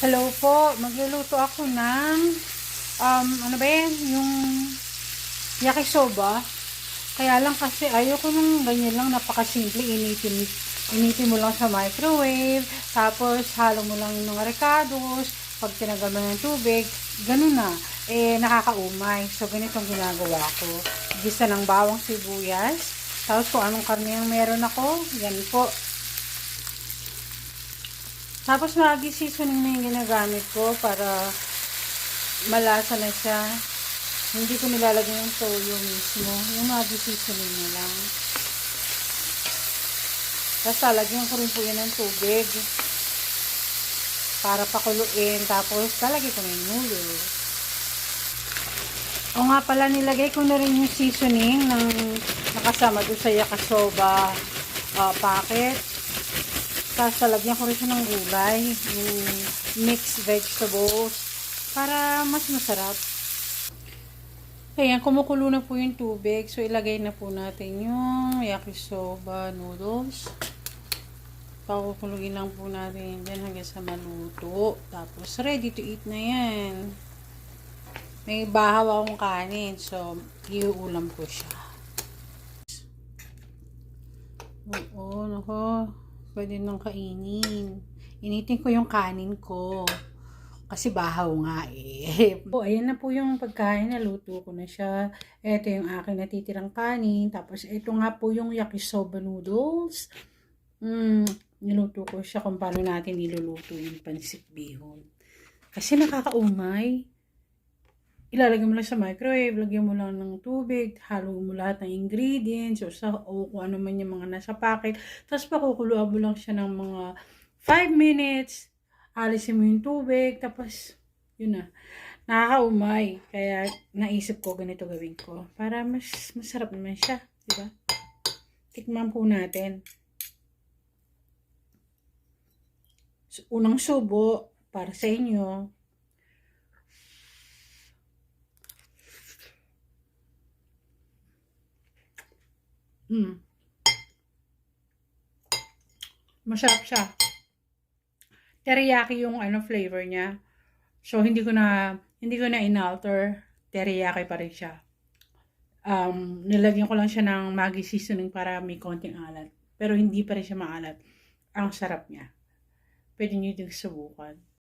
Hello po, magluluto ako ng um, ano ba yan, yung yakisoba. Kaya lang kasi ayoko nung ganyan lang, napakasimple, initin, initin mo lang sa microwave, tapos halo mo lang ng recados, pag tinagal mo ng tubig, ganun na, eh nakakaumay. So ganitong ginagawa ko. Gisa ng bawang sibuyas, tapos kung anong karne yung meron ako, yan po, tapos Maggi seasoning na yung ginagamit ko para malasa na siya. Hindi ko nilalagay yung toyo mismo. Yung Maggi seasoning na lang. Tapos lalagyan ko rin po yan ng tubig. Para pakuluin. Tapos lalagay ko na yung noodles. O nga pala, nilagay ko na rin yung seasoning ng nakasama doon sa yakisoba uh, packet. Tapos lalagyan ko rin siya ng gulay, mixed vegetables, para mas masarap. Ayan, kumukulo na po yung tubig. So, ilagay na po natin yung yakisoba noodles. Pakukuluin lang po natin yan hanggang sa maluto. Tapos, ready to eat na yan. May bahaw akong kanin. So, iuulam ko siya. Oo, nako. Pwede nang kainin. Initin ko yung kanin ko. Kasi bahaw nga eh. So, ayan na po yung pagkain. Naluto ko na siya. Ito yung aking natitirang kanin. Tapos, ito nga po yung yakisoba noodles. Mm, niluto ko siya kung paano natin niluluto yung pansip bihon. Kasi nakakaumay. Ilalagay mo lang sa microwave, lagyan mo lang ng tubig, halo mo lahat ng ingredients, o, sa, o kung ano man yung mga nasa packet. Tapos pakukuluan mo lang siya ng mga 5 minutes, alisin mo yung tubig, tapos yun na. Nakakaumay. Kaya naisip ko ganito gawin ko. Para mas masarap naman siya. Di ba? Tikman po natin. Unang subo para sa inyo. Mm. Masarap siya. Teriyaki yung ano flavor niya. So hindi ko na hindi ko na inalter. Teriyaki pa rin siya. Um, nilagyan ko lang siya ng Maggi seasoning para may konting alat. Pero hindi pa rin siya maalat. Ang sarap niya. Pwede niyo din subukan.